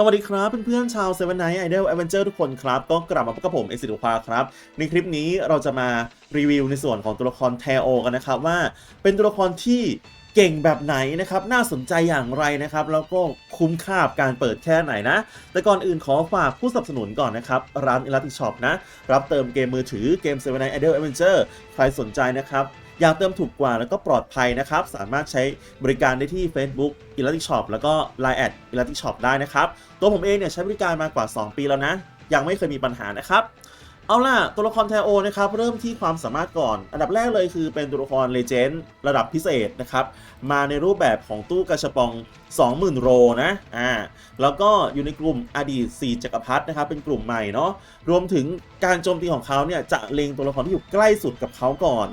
สวัสดีครับเพื่อนๆชาวเซเว่นไนท์ไอดลแอเวนเจอร์ทุกคนครับ ก็กลับมาพบกับผมเอซิดุควาครับ ในคลิปนี้เราจะมารีวิวในส่วนของตัวละครเทโอกันนะครับว่าเป็นตัวละครที่เก่งแบบไหนนะครับ น่าสนใจอย่างไรนะครับ แล้วก็คุ้มค่าการเปิดแค่ไหนนะ แต่ก่อนอื่นขอฝากผู้สนับสนุนก่อนนะครับ ร้านอิลลัติช็อปนะ รับเติมเกมมือถือเกม Seven Night Idol Adventure ใครสนใจนะครับ อยากเติมถูกกว่าแล้วก็ปลอดภัยนะครับ สามารถใช้บริการได้ที่ Facebook e l a t i c Shop แล้วก็ Line แอด e l a t i c Shop ได้นะครับ ตัวผมเองเนี่ยใช้บริการมากว่า 2 ปีแล้วนะ ยังไม่เคยมีปัญหานะครับเอาล่ะ ตัวละครเทโอนะครับเริ่มที่ความสามารถก่อน อันดับแรกเลยคือเป็นตัวละครเลเจนด์ระดับพิเศษนะครับ มาในรูปแบบของตู้กระชบปอง 20,000 โรนะอ่าแล้วก็อยู่ในกลุ่มอดีต 4 จักรพรรดินะครับ เป็นกลุ่มใหม่เนาะรวมถึงการโจมตีของเขาเนี่ย จะเล็งตัวละครที่อยู่ใกล้สุดกับเขาก่อน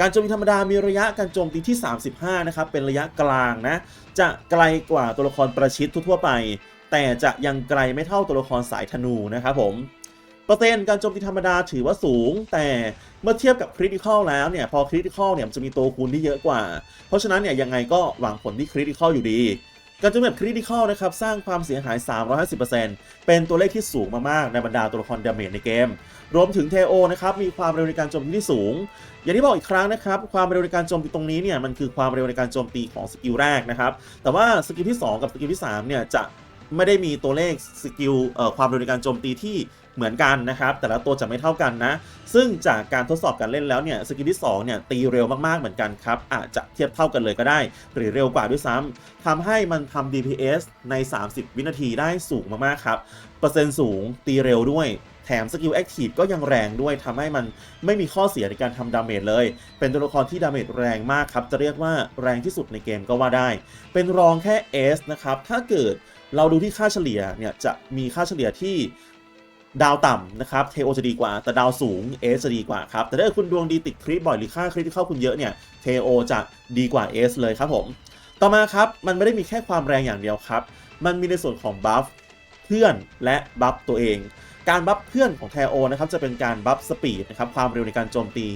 การโจมตีธรรมดามีระยะการโจมตีที่ 35 นะครับ เป็นระยะกลางนะ จะไกลกว่าตัวละครประชิดทั่วไป แต่จะยังไกลไม่เท่าตัวละครสายธนูนะครับผมเปอร์เซ็นต์การโจมตีธรรมดาถือว่าสูง แต่เมื่อเทียบกับคริติคอลแล้วเนี่ยพอคริติคอลเนี่ยมันจะมีตัวคูณที่เยอะกว่า เพราะฉะนั้นเนี่ยยังไงก็หวังผลที่คริติคอลอยู่ดี การโจมตีแบบคริติคอลนะครับสร้างความเสียหาย 350%เป็นตัวเลขที่สูงมากๆในบรรดาตัวละครดาเมจในเกม รวมถึงเทโอนะครับมีความเร็วในการโจมตีที่สูง อย่างที่บอกอีกครั้งนะครับความเร็วในการโจมตีตรงนี้เนี่ยมันคือความเร็วในการโจมตีของสกิลแรกนะครับแต่ว่าสกิลที่ 2 กับสกิลที่3เนี่ยจะไม่ได้มีตัวเลขสกิลความเร็วในการโจมตีที่ เหมือนกันนะครับ แต่ละตัวจะไม่เท่ากันนะ ซึ่งจากการทดสอบการเล่นแล้วเนี่ยสกิลที่2เนี่ยตีเร็วมากๆเหมือนกันครับ อาจจะเทียบเท่ากันเลยก็ได้ หรือเร็วกว่าด้วยซ้ำทำให้มันทำ DPS ใน 30 วินาทีได้สูงมากๆครับ เปอร์เซ็นต์สูงตีเร็วด้วยแถมสกิลแอคทีฟก็ยังแรงด้วยทำให้มันไม่มีข้อเสียในการทำดาเมจเลย เป็นตัวละครที่ดาเมจแรงมากครับ จะเรียกว่าแรงที่สุดในเกมก็ว่าได้ เป็นรองแค่ S นะครับ ถ้าเกิดเราดูที่ค่าเฉลี่ยเนี่ยจะมีค่าเฉลี่ยที่ ดาวต่ำนะครับเทโอจะดีกว่า แต่ดาวสูง S จะดีกว่าครับ แต่ถ้าคุณดวงดีติดคลิปบ่อยหรือค่าคลิปที่เข้าคุณเยอะเนี่ยเทโอจะดีกว่า S เลยครับผม ต่อมาครับ มันไม่ได้มีแค่ความแรงอย่างเดียวครับ มันมีในส่วนของบัฟเพื่อนและบัฟตัวเอง การบัฟเพื่อนของแทโอนะครับจะเป็นการบัฟสปีดนะครับความเร็วในการโจมตี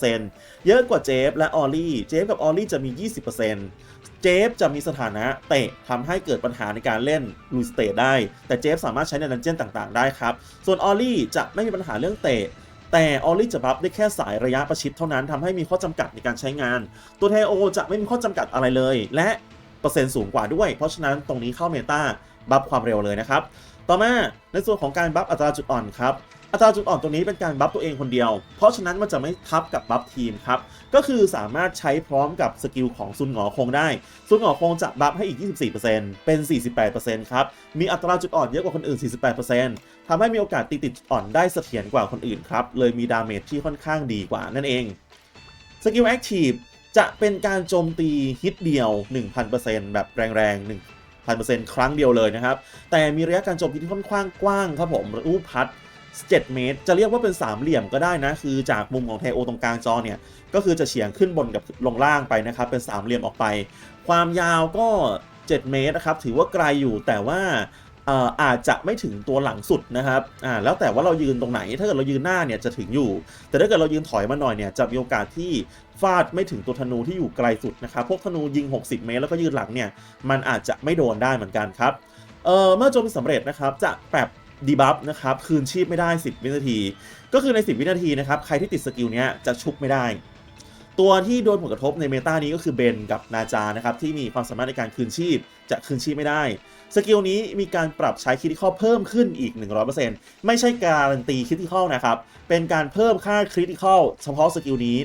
24%เยอะกว่าเจฟและออลลี่ เจฟกับออลลี่จะมี 20%เจฟจะมีสถานะเตะทำให้เกิดปัญหาในการเล่นลูสเตทได้ แต่เจฟสามารถใช้ในดันเจี้ยนต่างๆ ได้ครับ ส่วนออลลี่จะไม่มีปัญหาเรื่องเตะ แต่ออลลี่จะบัฟได้แค่สายระยะประชิดเท่านั้นทำให้มีข้อจำกัดในการใช้งาน ตัวเทโอจะไม่มีข้อจำกัดอะไรเลย และเปอร์เซ็นต์สูงกว่าด้วย เพราะฉะนั้นตรงนี้เข้าเมตาบัฟความเร็วเลยนะครับ ต่อมาในส่วนของการบัฟอัตราจุดอ่อนครับ อัตราจุดอ่อนตรงนี้เป็นการบัฟตัวเองคนเดียว เพราะฉะนั้นมันจะไม่ทับกับบัฟทีมครับ ก็คือสามารถใช้พร้อมกับสกิลของซุนหงอคงได้ ซุนหงอคงจะบัฟให้อีก 24%เป็น 48%ครับ มีอัตราจุดอ่อนเยอะกว่าคนอื่น 48%ทำให้มีโอกาสตีติดจุดอ่อนได้เสถียรกว่าคนอื่นครับ เลยมีดาเมจที่ค่อนข้างดีกว่านั่นเอง สกิลแอคทีฟจะเป็นการโจมตีฮิตเดียว 1,000%แบบแรงๆ1,000%ครั้งเดียวเลยนะครับ แต่มีระยะการโจมตีที่ค่อนข้างกว้างครับผมรูปพัด 7 เมตร จะเรียกว่าเป็นสามเหลี่ยมก็ได้นะ คือจากมุมของเทโอตรงกลางจอเนี่ย ก็คือจะเฉียงขึ้นบนกับลงล่างไปนะครับ เป็นสามเหลี่ยมออกไป ความยาวก็ 7 เมตรนะครับ ถือว่าไกลอยู่แต่ว่าอาจจะไม่ถึงตัวหลังสุดนะครับแล้วแต่ว่าเรายืนตรงไหน ถ้าเกิดเรายืนหน้าเนี่ยจะถึงอยู่ แต่ถ้าเกิดเรายืนถอยมาหน่อยเนี่ยจะมีโอกาสที่ฟาดไม่ถึงตัวธนูที่อยู่ไกลสุดนะครับ พวกธนูยิง 60 เมตรแล้วก็ยืนหลังเนี่ย มันอาจจะไม่โดนได้เหมือนกันครับเเมื่อโจมตีสำเร็จนะครับจะแปบ ดีบัฟนะครับ คืนชีพไม่ได้ 10 วินาที ก็คือใน 10 วินาทีนะครับ ใครที่ติดสกิลเนี้ยจะชุบไม่ได้ ตัวที่โดนผลกระทบในเมตานี้ก็คือเบนกับนาจานะครับ ที่มีความสามารถในการคืนชีพ จะคืนชีพไม่ได้ สกิลนี้มีการปรับใช้คิติคอลเพิ่มขึ้นอีก 100%ไม่ใช่การันตีคิติคอลนะครับ เป็นการเพิ่มค่าคริติคอลเฉพาะสกิลนี้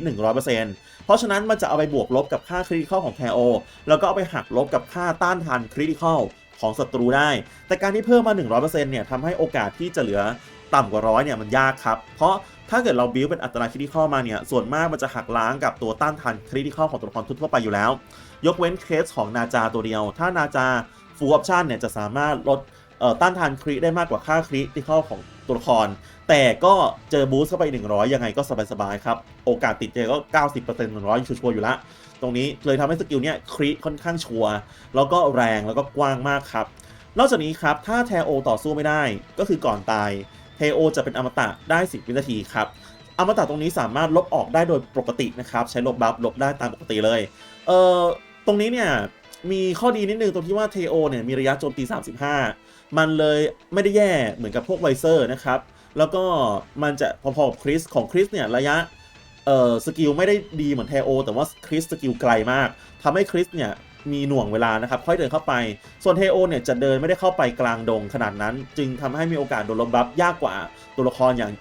100%เพราะฉะนั้นมันจะเอาไปบวกลบกับค่าคริติคอลของแทโอแล้วก็เอาไปหักลบกับค่าต้านทานคริติคอล ของศัตรูได้ แต่การที่เพิ่มมา 100%เนี่ยทำให้โอกาสที่จะเหลือต่ำกว่าร้อยเนี่ยมันยากครับ เพราะถ้าเกิดเราบิวเป็นอัตราคริติคอลมาเนี่ย ส่วนมากมันจะหักล้างกับตัวต้านทานคริติคอลของตัวละครทั่วไปอยู่แล้ว ยกเว้นเคสของนาจาตัวเดียว ถ้านาจาฟูลออปชันเนี่ยจะสามารถลดต้านทานคริได้มากกว่าค่าคริติคอลของตัวละคร แต่ก็เจอบูสต์เข้าไป 100 ยังไงก็สบายๆครับ โอกาสติดเจอก็ 90% 100ชัวร์อยู่ละ ตรงนี้เลยทำให้สกิลเนี่ยคริค่อนข้างชัวร์แล้วก็แรงแล้วก็กว้างมากครับ นอกจากนี้ครับถ้าแทโอต่อสู้ไม่ได้ก็คือก่อนตายเทโอจะเป็นอมตะได้ 10 วินาทีครับอมตะตรงนี้สามารถลบออกได้โดยปกตินะครับ ใช้ลบบัฟลบได้ตามปกติเลยเอ่อตรงนี้เนี่ยมีข้อดีนิดนึงตรงที่ว่าเทโอเนี่ยมีระยะโจมตี 35 มันเลยไม่ได้แย่เหมือนกับพวกไวเซอร์นะครับ แล้วก็มันจะพอๆกับคริสของคริสเนี่ยระยะ เอ่อสกิลไม่ได้ดีเหมือนเทโอ แต่ว่าคริสสกิลไกลมากทำให้คริสเนี่ยมีหน่วงเวลานะครับ ค่อยเดินเข้าไป ส่วนเทโอเนี่ยจะเดินไม่ได้เข้าไปกลางดงขนาดนั้น จึงทำให้มีโอกาสโดนลบบัฟยากกว่าตัวละครอย่าง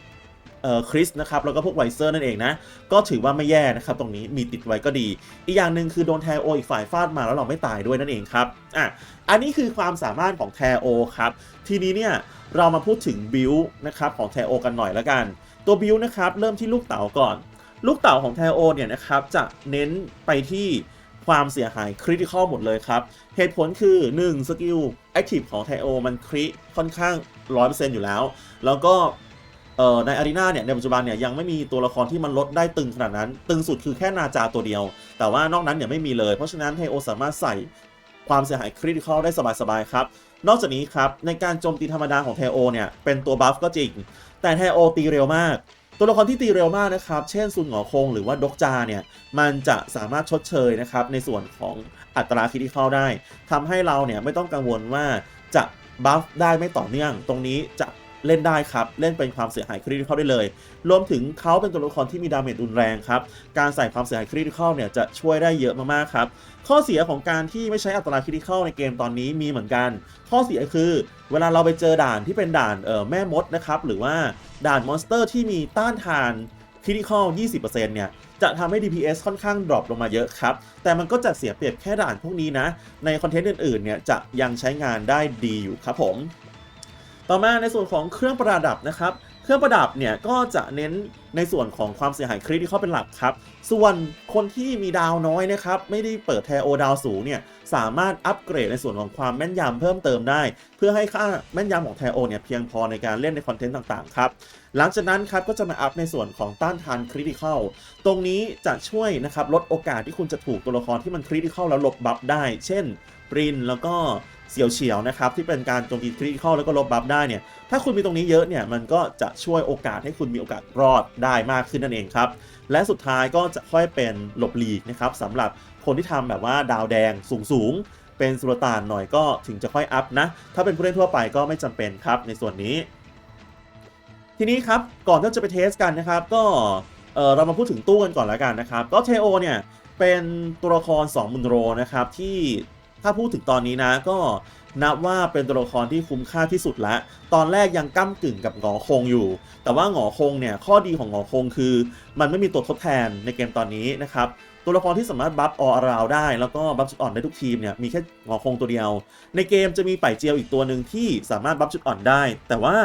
เอ่อคริสนะครับแล้วก็พวกไวเซอร์นั่นเองนะ ก็ถือว่าไม่แย่นะครับ ตรงนี้มีติดไว้ก็ดี อีกอย่างหนึ่งคือโดนแทโออีกฝ่ายฟาดมาแล้วเราไม่ตายด้วยนั่นเองครับอะอันนี้คือความสามารถของแทโอครับ ทีนี้เนี่ยเรามาพูดถึงบิลนะครับของแทโอกันหน่อยแล้วกัน ตัวบิลนะครับเริ่มที่ลูกเต๋าก่อน ลูกเต๋าของแทโอเนี่ยนะครับจะเน้นไปที่ความเสียหายคริติคอลหมดเลยครับ เหตุผลคือ 1 สกิลแอคทีฟของไทโอมันคริค่อนข้าง 100%อยู่แล้ว แล้วก็ในอารีนาเนี่ยในปัจจุบันเนี่ยยังไม่มีตัวละครที่มันลดได้ตึงขนาดนั้น ตึงสุดคือแค่นาจาตัวเดียว แต่ว่านอกนั้นเนี่ยไม่มีเลย เพราะฉะนั้นไทโอสามารถใส่ความเสียหายคริติคอลได้สบายๆครับ นอกจากนี้ครับในการโจมตีธรรมดาของไทโอเนี่ยเป็นตัวบัฟก็จริง แต่ไทโอตีเร็วมาก ตัวละครที่ตีเร็วมากนะครับ เช่นซุนหงอคงหรือว่าดกจาเนี่ยมันจะสามารถชดเชยนะครับในส่วนของอัตราคิดที่เข้าได้ทำให้เราเนี่ยไม่ต้องกังวลว่าจะบัฟได้ไม่ต่อเนื่อง ตรงนี้จะ เล่นได้ครับ เล่นเป็นความเสียหายคริติคอลได้เลย รวมถึงเขาเป็นตัวละครที่มีดาเมจรุนแรงครับ การใส่ความเสียหายคริติคอลเนี่ยจะช่วยได้เยอะมากๆครับ ข้อเสียของการที่ไม่ใช้อัตราคริติคอลในเกมตอนนี้มีเหมือนกัน ข้อเสียคือ เวลาเราไปเจอด่านที่เป็นด่านเออแม่มดนะครับ หรือว่าด่านมอนสเตอร์ที่มีต้านทานคริติคอล20%เนี่ยจะทำให้ DPS ค่อนข้างดรอปลงมาเยอะครับ แต่มันก็จะเสียเปรียบแค่ด่านพวกนี้นะ ในคอนเทนต์อื่นๆ เนี่ยจะยังใช้งานได้ดีอยู่ครับผม ต่อมาในส่วนของเครื่องประดับนะครับเครื่องประดับเนี่ยก็จะเน้นในส่วนของความเสียหายคริติคอลเป็นหลักครับ ส่วนคนที่มีดาวน้อยนะครับ ไม่ได้เปิดแทโอดาวสูงเนี่ยสามารถอัปเกรดในส่วนของความแม่นยำเพิ่มเติมได้ เพื่อให้ค่าแม่นยำของแทโอเนี่ยเพียงพอในการเล่นในคอนเทนต์ต่างๆครับหลังจากนั้นครับก็จะมาอัพในส่วนของต้านทานคริติคอลตรงนี้จะช่วยนะครับลดโอกาสที่คุณจะถูกตัวละครที่มันคริติคอลแล้วลบบัฟได้ เช่นปรินแล้วก็ เสียวเฉียวนะครับที่เป็นการโจมตีคริติคอลแล้วก็ลบบัฟได้เนี่ยถ้าคุณมีตรงนี้เยอะเนี่ยมันก็จะช่วยโอกาสให้คุณมีโอกาสรอดได้มากขึ้นนั่นเองครับและสุดท้ายก็จะค่อยเป็นหลบหลีกนะครับสำหรับคนที่ทำแบบว่าดาวแดงสูงๆเป็นสุลต่านหน่อยก็ถึงจะค่อยอัพนะ ถ้าเป็นผู้เล่นทั่วไปก็ไม่จำเป็นครับในส่วนนี้ ทีนี้ครับก่อนที่จะไปเทสกันนะครับก็เออเรามาพูดถึงตู้กันก่อนแล้วกันนะครับ ก็เทโอเนี่ยเป็นตัวละคร2มุนโรนะครับที่ ถ้าพูดถึงตอนนี้นะก็นับว่าเป็นตัวละครที่คุ้มค่าที่สุดละ ตอนแรกยังก้ากึ่งกับหงอคงอยู่ แต่ว่าหงอคงเนี่ยข้อดีของหงอคงคือ มันไม่มีตัวทดแทนในเกมตอนนี้นะครับ ตัวละครที่สามารถบัฟออราวได้แล้วก็บัฟจุดอ่อนได้ทุกทีมเนี่ยมีแค่หงอคงตัวเดียว ในเกมจะมีไป่เจียวอีกตัวหนึ่งที่สามารถบัฟจุดอ่อนได้ แต่ว่า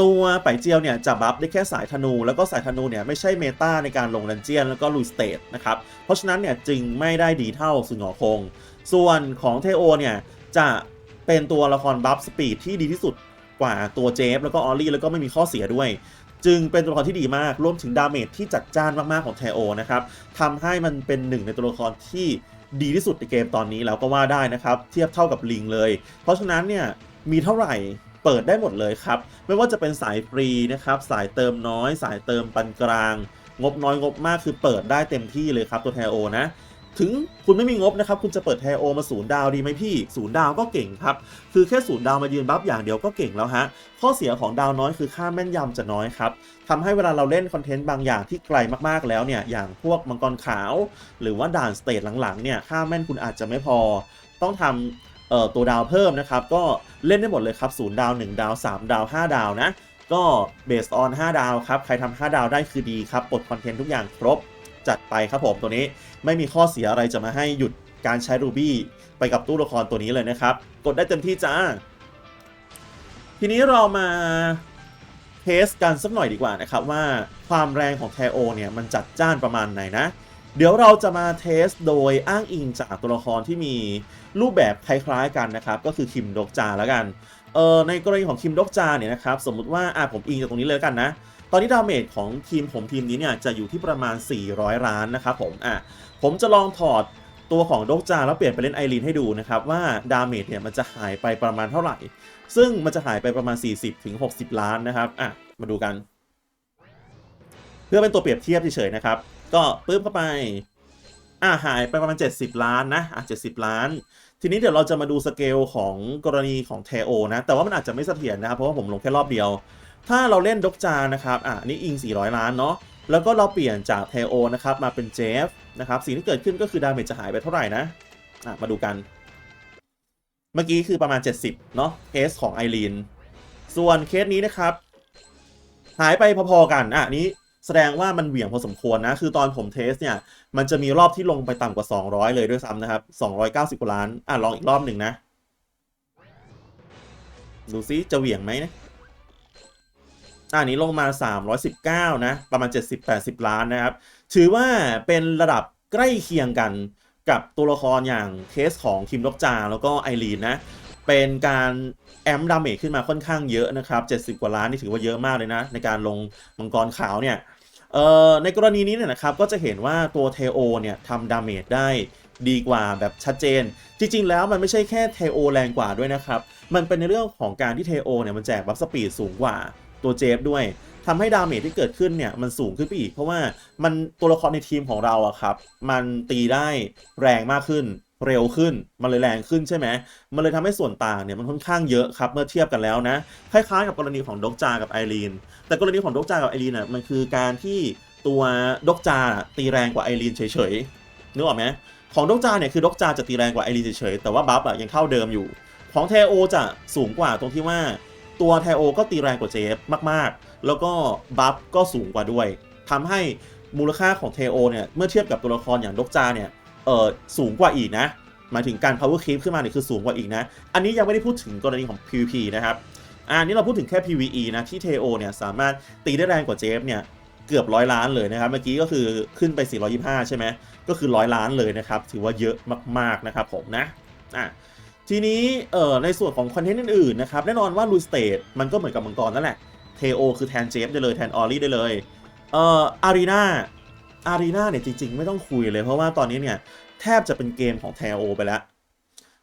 ตัวไป่เจียวเนี่ยจะบัฟได้แค่สายธนู แล้วก็สายธนูเนี่ยไม่ใช่เมตาในการลงดันเจียนแล้วก็ลุยสเตทนะครับ เพราะฉะนั้นเนี่ยจึงไม่ได้ดีเท่าสุนหงอคง ส่วนของเทโอเนี่ย จะเป็นตัวละครบัฟสปีดที่ดีที่สุดกว่าตัวเจฟแล้วก็ออลลี่แล้วก็ไม่มีข้อเสียด้วย จึงเป็นตัวละครที่ดีมากรวมถึงดาเมจที่จัดจ้านมากๆของเทโอนะครับทำให้มันเป็นหนึ่งในตัวละครที่ดีที่สุดในเกมตอนนี้แล้วก็ว่าได้นะครับ เทียบเท่ากับลิงเลย เพราะฉะนั้นเนี่ยมีเท่าไหร่เปิดได้หมดเลยครับ ไม่ว่าจะเป็นสายฟรีนะครับสายเติมน้อย สายเติมปานกลาง งบน้อยงบมากคือเปิดได้เต็มที่เลยครับตัวเทโอนะ ถึงคุณไม่มีงบนะครับ คุณจะเปิดเทโอมาศูนย์ดาวดีไหมพี่ศูนย์ดาวก็เก่งครับ คือแค่ศูนย์ดาวมายืนบัฟอย่างเดียวก็เก่งแล้วฮะ ข้อเสียของดาวน้อยคือค่าแม่นยำจะน้อยครับทำให้เวลาเราเล่นคอนเทนต์บางอย่างที่ไกลมากๆแล้วเนี่ย อย่างพวกมังกรขาว หรือว่าด่านสเตจหลังๆเนี่ย ค่าแม่นคุณอาจจะไม่พอ ต้องทำตัวดาวเพิ่มนะครับ ก็เล่นได้หมดเลยครับศูนย์ดาว 1 ดาว 3 ดาว 5 ดาวนะ ก็เบสออน5ดาวครับ ใครทำ5ดาวได้คือดีครับปลดคอนเทนต์ทุกอย่างครบ จัดไปครับผมตัวนี้ไม่มีข้อเสียอะไรจะมาให้หยุดการใช้รูบี้ไปกับตู้ละครตัวนี้เลยนะครับ กดได้เต็มที่จ้า ทีนี้เรามาเทสกันสักหน่อยดีกว่านะครับว่าความแรงของแทโอเนี่ยมันจัดจ้านประมาณไหนนะ เดี๋ยวเราจะมาเทสโดยอ้างอิงจากตัวละครที่มีรูปแบบคล้ายๆกันนะครับ ก็คือคิมดกจาแล้วกัน เอ่อในกรณีของคิมดกจาเนี่ยนะครับสมมุติว่าอะผมอิงจากตรงนี้เลยแล้วกันนะ ตอนนี้ดาเมจของทีมผมทีมนี้เนี่ยจะอยู่ที่ประมาณ 400 ล้านนะครับผมอะผมจะลองถอดตัวของดกจาแล้วเปลี่ยนไปเล่นไอรีนให้ดูนะครับว่าดาเมจเนี่ยมันจะหายไปประมาณเท่าไหร่ ซึ่งมันจะหายไปประมาณ 40-60 ล้านนะครับอะมาดูกัน เพื่อเป็นตัวเปรียบเทียบเฉยๆนะครับ ก็ปึ๊บเข้าไปอ่าหายไปประมาณ 70 ล้านนะอะ70 ล้าน ทีนี้เดี๋ยวเราจะมาดูสเกลของกรณีของเทโอนะ แต่ว่ามันอาจจะไม่เสถียรนะครับ เพราะว่าผมลงแค่รอบเดียว ถ้าเราเล่นดกจานะครับอะนี่อิง 400 ล้านเนาะแล้วก็เราเปลี่ยนจากเทโอนะครับมาเป็นเจฟนะครับสิ่งที่เกิดขึ้นก็คือดาเมจจะหายไปเท่าไหร่นะอะมาดูกัน เมื่อกี้คือประมาณ 70เนาะเคสของไอรีนส่วนเคสนี้นะครับ หายไปพอๆกันอะอันนี้ แสดงว่ามันเหวี่ยงพอสมควรนะ คือตอนผมเทสเนี่ย มันจะมีรอบที่ลงไปต่ำกว่า 200 เลยด้วยซ้ำนะครับ 290กว่าล้าน อะ ลองอีกรอบหนึ่งนะ ดูซิจะเหวี่ยงไหมนะอะอันนี้ลงมา 319 นะ ประมาณ 70-80 ล้านนะครับ ถือว่าเป็นระดับใกล้เคียงกันกับตัวละครอย่างเคสของคิมดอกจาแล้วก็ไอรีนนะ เป็นการแอมดาเมจขึ้นมาค่อนข้างเยอะนะครับ 70 กว่าล้านนี่ถือว่าเยอะมากเลยนะ ในการลงมังกรขาวเนี่ย ในกรณีนี้เนี่ยนะครับก็จะเห็นว่าตัวเทโอเนี่ยทำดาเมจได้ดีกว่าแบบชัดเจน จริง ๆ แล้วมันไม่ใช่แค่เทโอแรงกว่าด้วยนะครับ มันเป็นในเรื่องของการที่เทโอเนี่ยมันแจกบัฟสปีดสูงกว่าตัวเจฟด้วยทำให้ดาเมจที่เกิดขึ้นเนี่ยมันสูงขึ้นไปอีก เพราะว่ามันตัวละครในทีมของเราอะครับ มันตีได้แรงมากขึ้น เร็วขึ้น มันเลยแรงขึ้นใช่ไหม มันเลยทำให้ส่วนต่างเนี่ยมันค่อนข้างเยอะครับเมื่อเทียบกันแล้วนะ คล้ายๆกับกรณีของดกจากับไอรีน แต่กรณีของดกจากับไอรีนน่ะมันคือการที่ตัวดกจาตีแรงกว่าไอรีนเฉยๆ นึกออกไหมของดกจาเนี่ยคือดกจาจะตีแรงกว่าไอรีนเฉยๆ แต่ว่าบัฟอะยังเท่าเดิมอยู่ ของเทโอจะสูงกว่าตรงที่ว่า ตัวเทโอก็ตีแรงกว่าเจฟมากๆ แล้วก็บัฟก็สูงกว่าด้วยทำให้มูลค่าของเทโอเนี่ยเมื่อเทียบกับตัวละครอย่างดกจาเนี่ย เออสูงกว่าอีกนะ หมายถึงการ power creep ขึ้นมาเนี่ยคือสูงกว่าอีกนะ อันนี้ยังไม่ได้พูดถึงกรณีของ PVP นะครับอ่านี่เราพูดถึงแค่ PVE นะที่เทโอเนี่ยสามารถตีได้แรงกว่าเจฟเนี่ยเกือบร้อยล้านเลยนะครับ เมื่อกี้ก็คือขึ้นไป 425 ใช่ไหมก็คือร้อยล้านเลยนะครับ ถือว่าเยอะมากๆนะครับผมนะอะทีนี้เอ่อในส่วนของคอนเทนต์อื่นๆนะครับแน่นอนว่าลูสเตทมันก็เหมือนกับมังกรนั่นแหละเทโอคือแทนเจฟได้เลยแทนออลลี่ได้เลยเอ่ออารีนา อารีนาเนี่ยจริง ๆ ไม่ต้องคุยเลยเพราะว่าตอนนี้เนี่ยแทบจะเป็นเกมของเทโอไปแล้ว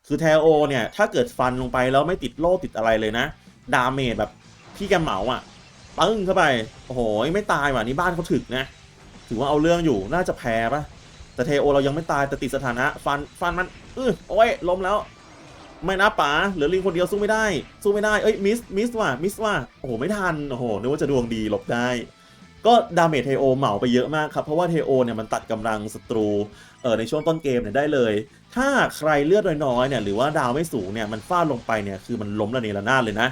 คือเทโอเนี่ยถ้าเกิดฟันลงไปแล้วไม่ติดโล่ติดอะไรเลยนะ ดาเมจแบบพี่แกเหมาอะปึ้งเข้าไป โอ้โห ไม่ตายว่ะนี่บ้านเขาถึกนะ ถือว่าเอาเรื่องอยู่น่าจะแพ้ปะแต่เทโอเรายังไม่ตายแต่ติดสถานะ ฟันฟันมันเออโอ้ยล้มแล้ว ไม่นะป๋าเหลือลิงคนเดียวสู้ไม่ได้ สู้ไม่ได้เอ้ยมิสมิสว่ะมิสว่ะโอ้โหไม่ทันโอ้โหนึกว่าจะดวงดีหลบได้ ก็ดาเมจเทโอเหมาไปเยอะมากครับ เพราะว่าเทโอเนี่ยมันตัดกำลังศัตรูเออในช่วงต้นเกมเนี่ยได้เลย ถ้าใครเลือดน้อยๆเนี่ยหรือว่าดาวไม่สูงเนี่ยมันฟาดลงไปเนี่ยคือมันล้มระเนระนาดเลยนะ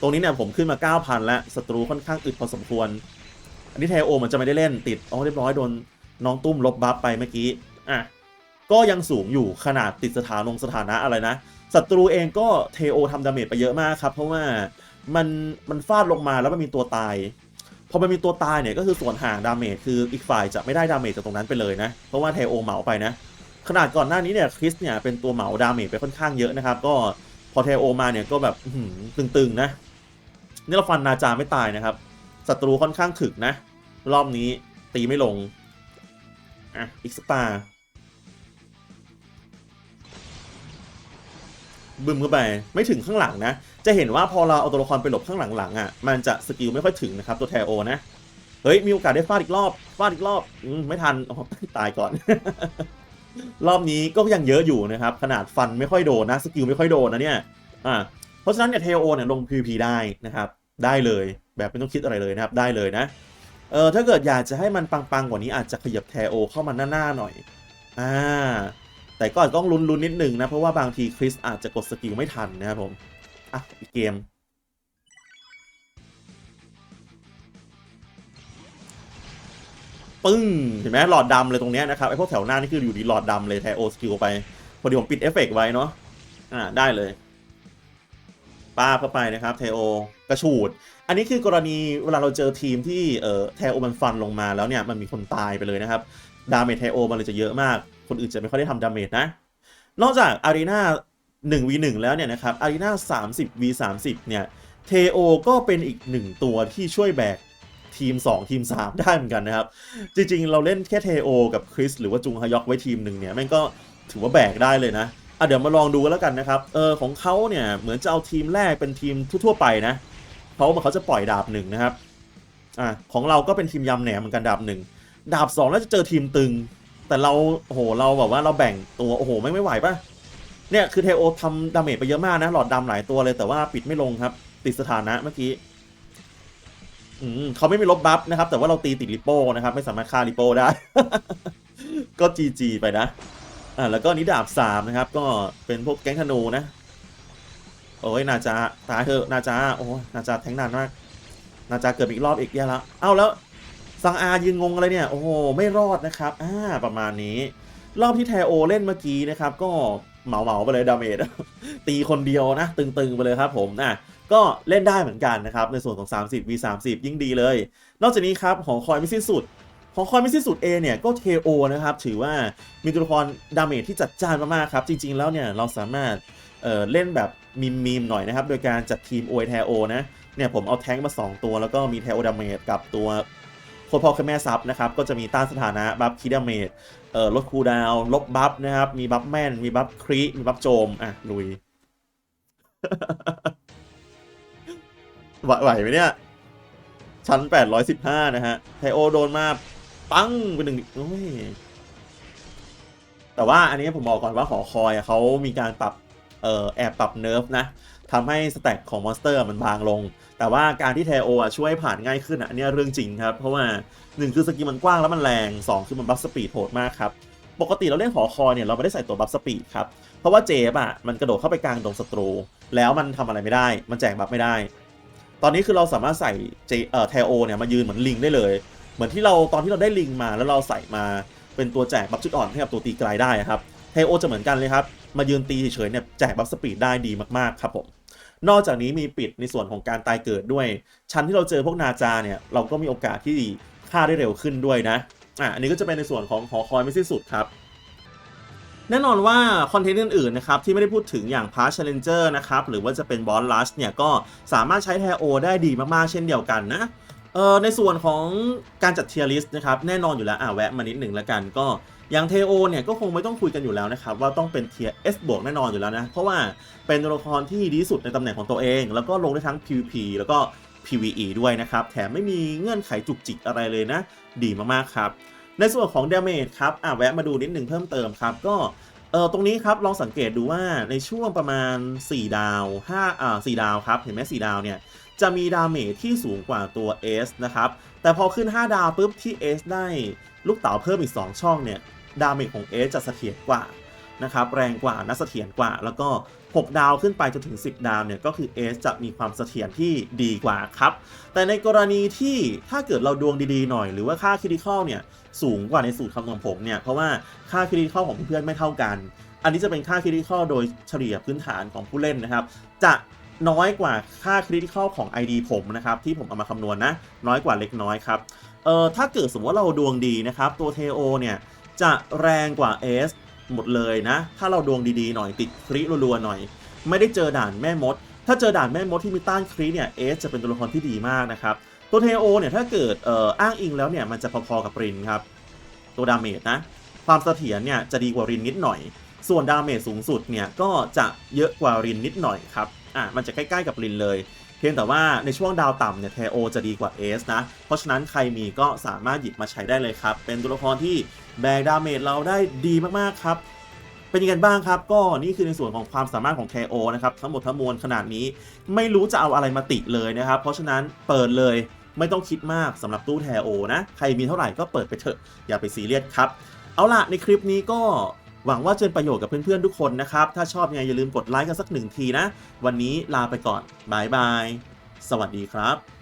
ตรงนี้เนี่ยผมขึ้นมา 9,000 แล้วศัตรูค่อนข้างอึดพอสมควร อันนี้เทโอมันจะไม่ได้เล่นติดอ๋อเรียบร้อยโดนน้องตุ้มลบบัฟไปเมื่อกี้อะก็ยังสูงอยู่ขนาดติดสถานลงสถานะอะไรนะศัตรูเองก็เทโอทำดาเมจไปเยอะมากครับ เพราะว่ามันมันฟาดลงมาแล้วมันมีตัวตาย พอมันมีตัวตายเนี่ยก็คือส่วนห่างดาเมจคืออีกฝ่ายจะไม่ได้ดาเมจจากตรงนั้นไปเลยนะ เพราะว่าเทโอเหมาไปนะ ขนาดก่อนหน้านี้เนี่ยคริสเนี่ยเป็นตัวเหมาดาเมจไปค่อนข้างเยอะนะครับ ก็พอเทโอมาเนี่ยก็แบบตึงๆนะนี่เราฟันนาจาไม่ตายนะครับศัตรูค่อนข้างถึกนะ รอบนี้ตีไม่ลงอะอีกสตาร์ บึมเข้าไปไม่ถึงข้างหลังนะ จะเห็นว่าพอเราเอาตัวละครไปหลบข้างหลังๆอะมันจะสกิลไม่ค่อยถึงนะครับตัวแทโอนะเฮ้ยมีโอกาสได้ฟาดอีกรอบฟาดอีกรอบอมไม่ทันตายก่อน รอบนี้ก็ยังเยอะอยู่นะครับ ขนาดฟันไม่ค่อยโดนนะสกิลไม่ค่อยโดนนะเนี่ยอ่าเพราะฉะนั้นเนี่ยเทโอเนี่ยลง PVP ได้นะครับ ได้เลยแบบไม่ต้องคิดอะไรเลยนะครับได้เลยนะเออถ้าเกิดอยากจะให้มันปังๆกว่านี้อาจจะขยับเทโอเข้ามาหน้าๆหน่อยอ่า แต่ก็ต้องลุ้นๆนิดหนึ่งนะ เพราะว่าบางทีคริสอาจจะกดสกิลไม่ทันนะครับผม อะ อีกเกม ปึ้ง เห็นไหมหลอดดำเลยตรงเนี้ยนะครับไอพวกแถวหน้านี่คืออยู่ดีหลอดดำเลยแทโอสกิลไป พอดีผมปิดเอฟเฟกต์ไว้เนาะ อ่า ได้เลยป้าเข้าไปนะครับเทโอกระฉูด อันนี้คือกรณีเวลาเราเจอทีมที่เอ่อเทโอมันฟันลงมาแล้วเนี่ยมันมีคนตายไปเลยนะครับ ดาเมจเทโอมันเลยจะเยอะมาก คนอื่นจะไม่ค่อยได้ทำดาเมจนะ นอกจากอารีนา1 v 1แล้วเนี่ยนะครับอารีนา30 v 30เนี่ยเทโอก็เป็นอีกหนึ่งตัวที่ช่วยแบกทีม 2 ทีม 3 ได้เหมือนกันนะครับ จริงๆ เราเล่นแค่เทโอกับคริสหรือว่าจุงฮยอกไว้ทีมหนึ่งเนี่ยแม่งก็ถือว่าแบกได้เลยนะอะเดี๋ยวมาลองดูกันแล้วกันนะครับเออของเขาเนี่ยเหมือนจะเอาทีมแรกเป็นทีมทั่วๆไปนะ เพราะว่าเขาจะปล่อยดาบหนึ่งนะครับอะของเราก็เป็นทีมยำแหนมเหมือนกันดาบหนึ่งดาบสองแล้วจะเจอทีมตึง แต่เราโอ้โหเราแบบว่าเราแบ่งตัวโอ้โหไม่ไม่ไหวปะเนี่ยคือเทโอทำดาเมจไปเยอะมากนะ หลอดดำหลายตัวเลยแต่ว่าปิดไม่ลงครับ ติดสถานะเมื่อกี้อืมเขาไม่มีลบบัฟนะครับ แต่ว่าเราตีติดริปโป้นะครับ ไม่สามารถฆ่าริปโป้ได้ ก็จีจีไปนะ อ่าแล้วก็นิดาบสามนะครับ ก็เป็นพวกแก๊งธนูนะ โอ้ยนาจาตายเถอะนาจาโอ้นาจาแทงนานมาก นาจาเกิดอีกรอบอีกแย่แล้ว เอ้าแล้ว ซังอายืนงงอะไรเนี่ย โอ้โห ไม่รอดนะครับ อ่า ประมาณนี้ รอบที่แทโอเล่นเมื่อกี้นะครับ ก็เหมาเหมาไปเลยดาเมจ ตีคนเดียวนะ ตึงๆ ไปเลยครับผมอะก็เล่นได้เหมือนกันนะครับ ในส่วนของ 30 v 30 ยิ่งดีเลย นอกจากนี้ครับหองคอยไม่สิ้นสุดหองคอยไม่สิ้นสุด A เนี่ย ก็ KO นะครับ ถือว่ามีตัวละครดาเมจที่จัดจ้านมากๆครับ จริง ๆ แล้วเนี่ย เราสามารถเเล่นแบบมีมๆหน่อยนะครับ โดยการจัดทีมโอยแทโอนะ เนี่ยผมเอาแท้งมา 2 ตัว แล้วก็มีแทโอดาเมจกับตัว คตรพ่อคือแม่ซับนะครับ ก็จะมีต้านสถานะบัฟคีดาเมจเอ่อลดคูดาวลบบัฟนะครับ มีบัฟแม่นมีบัฟครีมีบัฟโจม อะ ลุยไหวไหมเนี่ย ชั้น 815 นะฮะ ไทโอโดนมา ปังไปหนึ่งโอ้ยแต่ว่าอันนี้ผมบอกก่อนว่าหอคอยเขามีการปรับเอ่อแอบปรับเนิร์ฟนะทำให้สแต็กของมอนสเตอร์มันบางลง แต่ว่าการที่เทโออะช่วยผ่านง่ายขึ้นอะอันนี้เรื่องจริงครับ เพราะว่า 1 คือสกิลมันกว้างแล้วมันแรง 2 คือมันบัฟสปีดโหดมากครับ ปกติเราเล่นหอคอยเนี่ยเราไม่ได้ใส่ตัวบัฟสปีดครับ เพราะว่าเจฟอะมันกระโดดเข้าไปกลางดงศัตรู แล้วมันทำอะไรไม่ได้ มันแจกบัฟไม่ได้ ตอนนี้คือเราสามารถใส่เจเอ่อเทโอเนี่ยมายืนเหมือนลิงได้เลย เหมือนที่เราตอนที่เราได้ลิงมาแล้วเราใส่มาเป็นตัวแจกบัฟจุดอ่อนให้กับตัวตีไกลได้ครับเทโอจะเหมือนกันเลยครับมายืนตีเฉยๆเนี่ยแจกบัฟสปีดได้ดีมากๆครับผม นอกจากนี้มีปิดในส่วนของการตายเกิดด้วย ชั้นที่เราเจอพวกนาจาเนี่ยเราก็มีโอกาสที่ฆ่าได้เร็วขึ้นด้วยนะอะอันนี้ก็จะเป็นในส่วนของหอคอยไม่สิ้นสุดครับแน่นอนว่าคอนเทนต์อื่นๆนะครับที่ไม่ได้พูดถึงอย่างพาร์ช Challenger นะครับหรือว่าจะเป็นบอสลัชเนี่ยก็สามารถใช้แทโอได้ดีมากๆ เช่นเดียวกันนะเอ่อในส่วนของการจัดเทียร์ลิสต์นะครับแน่นอนอยู่แล้วอะแวะมานิดหนึ่งแล้วกันก็ อย่างเทโอเนี่ยก็คงไม่ต้องคุยกันอยู่แล้วนะครับว่าต้องเป็นเทียร์ S บวกแน่นอนอยู่แล้วนะ เพราะว่าเป็นตัวละครที่ดีสุดในตำแหน่งของตัวเอง แล้วก็ลงได้ทั้ง PVP แล้วก็ PVE ด้วยนะครับ แถมไม่มีเงื่อนไขจุกจิกอะไรเลยนะ ดีมากๆครับ ในส่วนของ Damage ครับอะแวะมาดูนิดหนึ่งเพิ่มเติมครับ ก็เออตรงนี้ครับลองสังเกตดูว่าในช่วงประมาณ 4 ดาว5อ่า4ดาวครับ เห็นไหม4ดาวเนี่ยจะมีดาเมจที่สูงกว่าตัว S นะครับ แต่พอขึ้น 5 ดาวปุ๊บที่ S ได้ลูกเต๋าเพิ่มอีก 2 ช่องเนี่ย ดาเมจของ S จะเสถียรกว่านะครับแรงกว่าน่าเสถียรกว่า แล้วก็ 6 ดาวขึ้นไปจนถึง 10 ดาวเนี่ยก็คือ S จะมีความเสถียรที่ดีกว่าครับ แต่ในกรณีที่ถ้าเกิดเราดวงดีๆหน่อย หรือว่าค่าคริติคอลเนี่ยสูงกว่าในสูตรคำนวณผมเนี่ยเพราะว่าค่าคริติคอลของเพื่อนไม่เท่ากัน อันนี้จะเป็นค่าคริติคอลโดยเฉลี่ยพื้นฐานของผู้เล่นนะครับ จะน้อยกว่าค่าคริติคอลของ ID ผมนะครับที่ผมเอามาคำนวณนะน้อยกว่าเล็กน้อยครับเอ่อถ้าเกิดสมมติว่าเราดวงดีนะครับตัวเทโอเนี่ย จะแรงกว่า S หมดเลยนะ ถ้าเราดวงดีๆหน่อยติดคริรัวๆหน่อย ไม่ได้เจอด่านแม่มด ถ้าเจอด่านแม่มดที่มีต้านคริเนี่ย S จะเป็นตัวละครที่ดีมากนะครับ ตัวเทโอเนี่ยถ้าเกิดเอ่ออ้างอิงแล้วเนี่ยมันจะพอๆกับรินครับ ตัวดาเมจนะ ความเสถียรเนี่ยจะดีกว่ารินนิดหน่อย ส่วนดาเมจสูงสุดเนี่ยก็จะเยอะกว่ารินนิดหน่อยครับ อะมันจะใกล้ๆกับรินเลย เพียงแต่ว่าในช่วงดาวต่ำเนี่ยเทโอจะดีกว่าเอสนะ เพราะฉะนั้นใครมีก็สามารถหยิบมาใช้ได้เลยครับ เป็นตัวละครที่แบกดาเมจเราได้ดีมากๆครับเป็นยังไงบ้างครับ ก็นี่คือในส่วนของความสามารถของ KO นะครับ ทั้งหมดทั้งมวลขนาดนี้ ไม่รู้จะเอาอะไรมาติเลยนะครับ เพราะฉะนั้นเปิดเลยไม่ต้องคิดมากสำหรับตู้ TO นะ ใครมีเท่าไหร่ก็เปิดไปเถอะ อย่าไปซีเรียสครับ เอาล่ะในคลิปนี้ก็ หวังว่าจะเป็นประโยชน์กับเพื่อนๆทุกคนนะครับ ถ้าชอบยังไงอย่าลืมกดไลค์กันสักหนึ่งทีนะ วันนี้ลาไปก่อนบายบาย สวัสดีครับ